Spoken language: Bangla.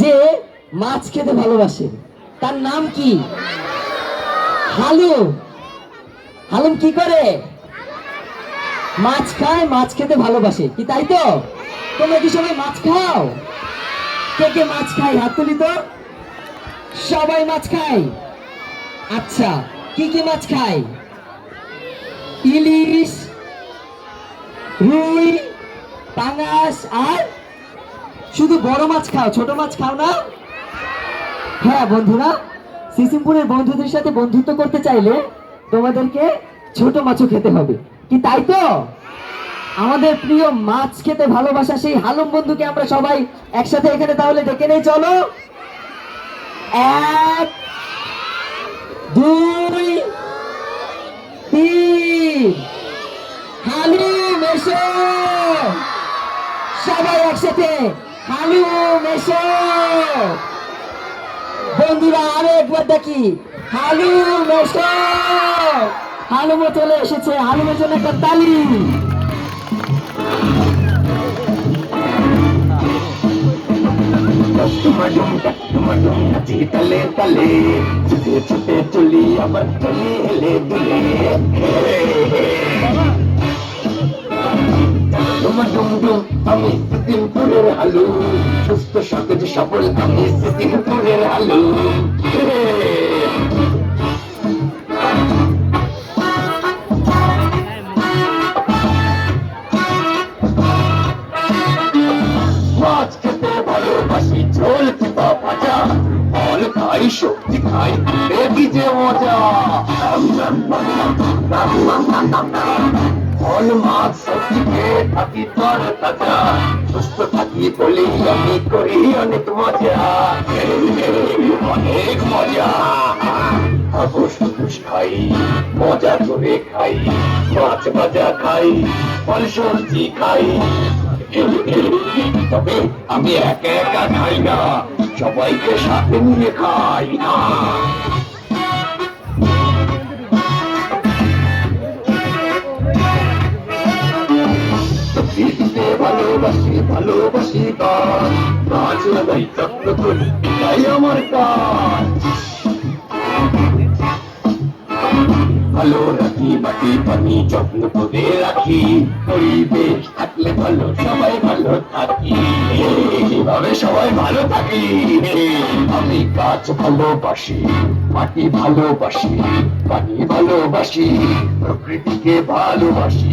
যে মাছ খেতে ভালোবাসে। তার নাম কি? হালুম। হালুম কি করে? মাছ খায়, মাছ খেতে ভালোবাসে। কি তাই তো? তোমরা কি সবাই মাছ খাও? কে কে মাছ খায়? হাত তুলি তো। সবাই মাছ খায়। আচ্ছা কি কি মাছ খায়? ইলিশ, রুই, পাঙাশ আর শুধু বড় মাছ খাও, ছোট মাছ খাও না? হ্যাঁ বন্ধুরা, সিসিমপুরের বন্ধুদের সাথে বন্ধুত্ব করতে চাইলে তোমাদেরকে ছোট মাছও খেতে হবে। কি তাই তো? আমাদের প্রিয় মাছ খেতে ভালোবাসা সেই হালুম বন্ধুকে আমরা সবাই একসাথে এখানে তাহলে ডেকে নেই, চলো। এক, দুই, তিন। হালিম, এসো। সবাই একসাথে। হালিম এসো বন্ধুরা, আরও একবার দেখি। হালুম এসো হালুমও চলে এসেছে। হালুমের জন্য তালি তলে। তলে ছুটে ছুটে চলি আবার চলি হেলে দুলে। ডুমা ডুম ডুম আমি সিদ্দিমপুরের আলু। সুস্থ সতেজ সফল আমি সিদ্দিমপুরের আলু। খাই, সবজি খাই, দেখি যে ফল মাছ সবজি খেয়ে থাকি তর তাজা? সুস্থ থাকি বলি আমি করি অনেক মজা। অনেক মজা। হাবুস খাই, মজা করে খাই, মাছ ভাজা খাই, ফল সবজি খাই। তবে আমি একা একা খাই না, সবাইকে সাথে নিয়ে খাই না। ভালোবাসি ভালোবাসি গান গাছ লাগাই যত্ন করি এটাই আমার কাজ। ভালো রাখি মাটি পানি, যত্ন করে রাখি। পরিবেশ থাকলে ভালো, সবাই ভালো থাকি। এইভাবে সবাই ভালো থাকি। আমি গাছ ভালোবাসি, মাটি ভালোবাসি, পানি ভালোবাসি, প্রকৃতিকে ভালোবাসি।